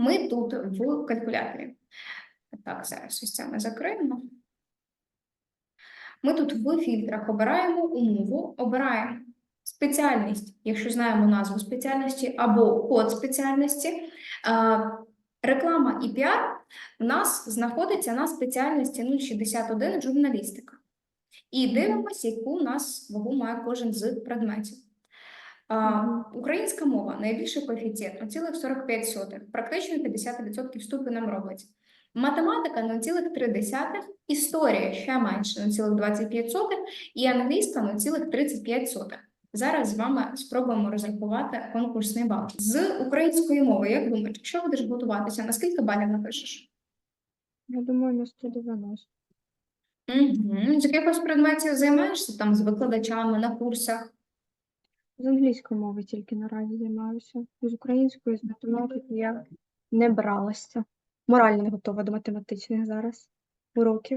Ми тут в калькуляторі. Так, зараз ось це ми закриємо. Ми тут в фільтрах обираємо умову, обираємо спеціальність, якщо знаємо назву спеціальності, або код спеціальності. Е, Реклама і піар у нас знаходиться на спеціальності 061 журналістика. І дивимося, яку у нас вагу має кожен з предметів. Українська мова найбільший коефіцієнт 0,45, практично 50% ступенем робить. Математика 0,3, історія ще менше 0,25 і англійська 0,35. Зараз з вами спробуємо розрахувати конкурсний бал. З української мови, як думаєш, якщо будеш готуватися, на скільки балів напишеш? Я думаю, на 190. Угу. З якихось предметів займаєшся там з викладачами на курсах? З англійської мови тільки наразі займаюся. З української, з математики я не бралася. Морально не готова до математичних зараз уроків.